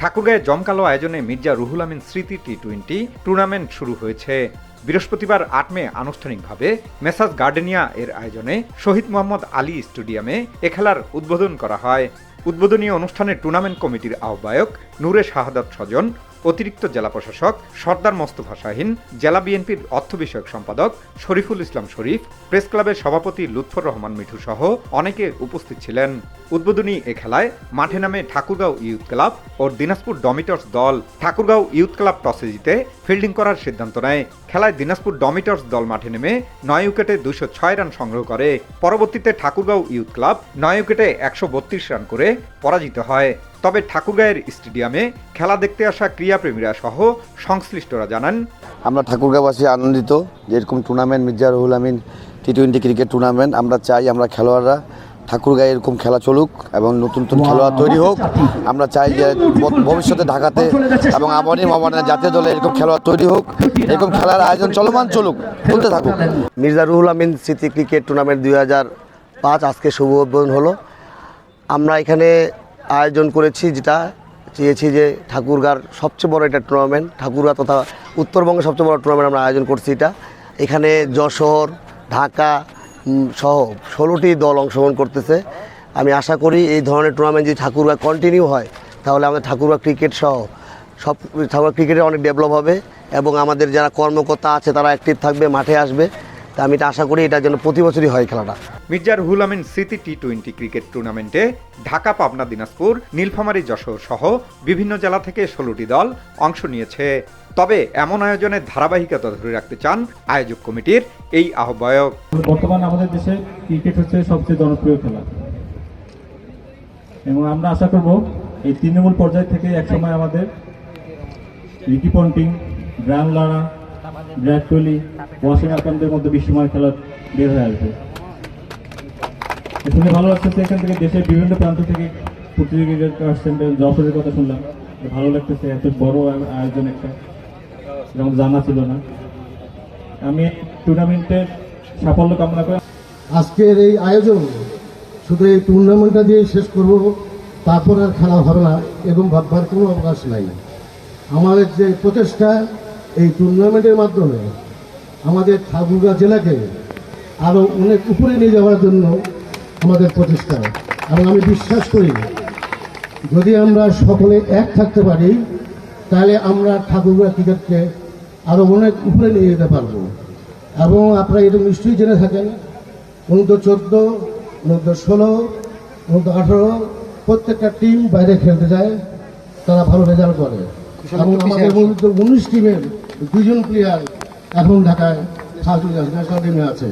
ঠাকুরগাঁয়ে জমকালো আয়োজনে মির্জা রুহুল আমিন স্মৃতি টি টোয়েন্টি টুর্নামেন্ট শুরু হয়েছে। বৃহস্পতিবার আট মে আনুষ্ঠানিকভাবে মেসাজ গার্ডেনিয়া এর আয়োজনে শহীদ মোহাম্মদ আলী স্টেডিয়ামে এ খেলার উদ্বোধন করা হয়। উদ্বোধনী অনুষ্ঠানে টুর্নামেন্ট কমিটির আহ্বায়ক নূরে শাহাদাত স্বজন অতিরিক্ত জেলা প্রশাসক সর্দার মোস্তফা শাহিন জেলা বিএনপির অর্থ বিষয়ক সম্পাদক শরীফুল ইসলাম শরীফ, প্রেস ক্লাবের সভাপতি লুৎফর রহমান মিঠু সহ অনেকে উপস্থিত ছিলেন। উদ্বোধনী এ খেলায় মাঠে নামে ঠাকুরগাঁও ইউথ ক্লাব ও দিনাজপুর ডমিটর্স দল ঠাকুরগাঁও ইউথ ক্লাব টসে জিতে ফিল্ডিং করার সিদ্ধান্ত নেয়। খেলায় দিনাজপুর ডমিটর্স দল মাঠে নেমে নয় উইকেটে দুশো ছয় রান সংগ্রহ করে। পরবর্তীতে ঠাকুরগাঁও ইউথ ক্লাব নয় উইকেটে একশো বত্রিশ রান করে পরাজিত হয়। তবে ঠাকুরগাঁয়ের স্টেডিয়ামে খেলা দেখতে আসা ক্রীড়াপ্রেমীরা সহ সংশ্লিষ্টরা জানান আমরা ঠাকুরগাঁওবাসী আনন্দিত যে এরকম tournament Mirza Ruhul Amin T twenty cricket tournament আমরা চাই আমরা খেলোয়াড়রা ঠাকুরগাঁয়ে এরকম খেলা চলুক এবং নতুন নতুন খেলোয়াড় তৈরি হোক। আমরা চাই যে ভবিষ্যতে ঢাকাতে এবং আবারই মামানের জাতীয় দলে এরকম খেলোয়াড় তৈরি হোক এরকম খেলার আয়োজন চলমান চলুক চলতে থাকুক। মির্জা রুহুল আমিন স্মৃতি ক্রিকেট টুর্নামেন্ট দুই হাজার পাঁচ আজকে শুভ উদ্বোধন হলো। আমরা এখানে আয়োজন করেছি, যেটা চেয়েছি যে ঠাকুরগার সবচেয়ে বড় এটা টুর্নামেন্ট ঠাকুরগা তথা উত্তরবঙ্গের সবচেয়ে বড় টুর্নামেন্ট আমরা আয়োজন করছি এটা। এখানে যশোর, ঢাকা সহ ষোলোটি দল অংশগ্রহণ করতেছে। আমি আশা করি এই ধরনের টুর্নামেন্ট যদি ঠাকুরগা কন্টিনিউ হয়, তাহলে আমাদের ঠাকুরগা ক্রিকেট সহ সব, ঠাকুরগা ক্রিকেটে অনেক ডেভেলপ হবে এবং আমাদের যারা কর্মকর্তা আছে, তারা অ্যাক্টিভ থাকবে, মাঠে আসবে। তা আমি এটা আশা করি এটা যেন প্রতি বছরই হয় খেলাটা। মির্জা রুহুল আমিন স্মৃতি টি টোয়েন্টি ক্রিকেট টুর্নামেন্টে ঢাকা পাবনা দিনাজপুর নীলফামারী যশোর সহ বিভিন্ন জেলা থেকে ষোলোটি দল অংশ নিয়েছে। তবে এমন আয়োজনের ধারাবাহিকতা ধরে রাখতে চান আয়োজক কমিটির এই আহ্বায়ক। বর্তমান আমাদের দেশে ক্রিকেট হচ্ছে সবচেয়ে জনপ্রিয় খেলা। এবং আমরা আশা করব এই তৃণমূল পর্যায় থেকে একসময় আমাদের Ricky Ponting Brian Lara Virat Kohli Wasim আকরামদের মধ্যে বিশ্বময় খেলা বের হয়ে আসবে। শুনে ভালো লাগতেছে এখান থেকে দেশের বিভিন্ন প্রান্ত থেকে প্রতিযোগিতা আসছেন যশোরের কথা শুনলাম। ভালো লাগতেছে, এত বড় আয়োজন একটা। যেমন জানা ছিল না। আমি টুর্নামেন্টের সাফল্য কামনা করি। আজকের এই আয়োজন, শুধু এই টুর্নামেন্টটা দিয়ে শেষ করব, তারপর আর খেলা হবে না এবং ভাববার কোনো অবকাশ নাই। আমাদের যে প্রচেষ্টা এই টুর্নামেন্টের মাধ্যমে আমাদের ঠাকুরগাঁ জেলাকে আরও অনেক উপরে নিয়ে যাওয়ার জন্য আমাদের প্রচেষ্টা। এবং আমি বিশ্বাস করি, যদি আমরা সকলে এক থাকতে পারি, তাহলে আমরা ঠাকুরগাঁ ক্রিকেটকে আরও অনেক উপরে নিয়ে যেতে পারব। এবং আপনারা এটা নিশ্চয়ই জেনে থাকেন অনূর্ধ্ব চোদ্দ অনূর্ধ্ব ষোলো অনূর্ধ্ব আঠেরো, প্রত্যেকটা টিম বাইরে খেলতে যায়, তারা ভালো রেজাল্ট করে। এবং আমাদের উনিশ টিমের দুজন প্লেয়ার এখন ঢাকায় ফার্স্ট ন্যাশনাল টিমে আছে।